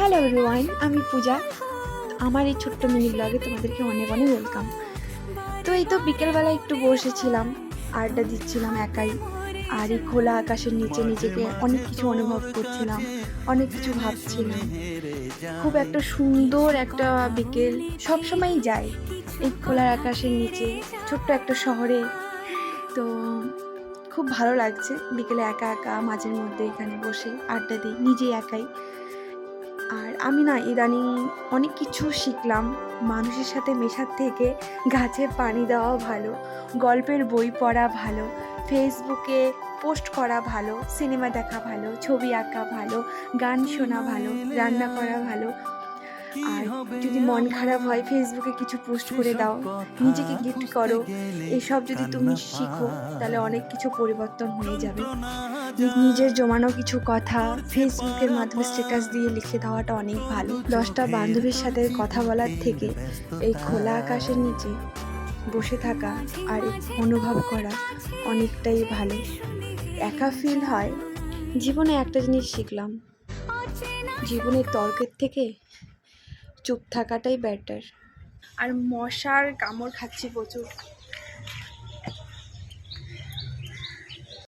Hello everyone আমি পূজা। আমার এই ছোট্ট মিনি ব্লগে তোমাদেরকে অনেক অনেক ওয়েলকাম তো এই তো বিকেলবেলা একটু বসেছিলাম, আড্ডা দিচ্ছিলাম একাই। আর এই খোলা আকাশের নিচে নিজেকে অনেক কিছু অনুভব করছিলাম, অনেক কিছু ভাবছিলাম। খুব একটা সুন্দর একটা বিকেল সবসময়ই যায় এই খোলা আকাশের নিচে, ছোট্ট একটা শহরে। তো খুব ভালো লাগছে বিকেলে একা একা, মাঝের মধ্যে এখানে বসে আড্ডা দিই, নিজেই একাই। আর আমি না ইদানিং অনেক কিছু শিখলাম। মানুষের সাথে মেশার থেকে গাছে পানি দেওয়া ভালো গল্পের বই পড়া ভালো ফেসবুকে পোস্ট করা ভালো সিনেমা দেখা ভালো ছবি আঁকা ভালো গান শোনা ভালো রান্না করা ভালো। আর যদি মন খারাপ হয় ফেসবুকে কিছু পোস্ট করে দাও নিজেকে গিফট করো। এসব যদি তুমি শিখো তাহলে অনেক কিছু পরিবর্তন হয়ে যাবে। নিজের জমানো কিছু কথা ফেসবুকের মাধ্যমে স্ট্যাটাস দিয়ে লিখে দেওয়াটা অনেক ভালো। দশটা বান্ধবীর সাথে কথা বলার থেকে এই খোলা আকাশের নিচে বসে থাকা আর অনুভব করা অনেকটাই ভালো। একা ফিল হয়, জীবনে একটা জিনিস শিখলাম। জীবনের তর্কের থেকে চুপ থাকাটাই বেটার আর মশার কামড় খাচ্ছি প্রচুর।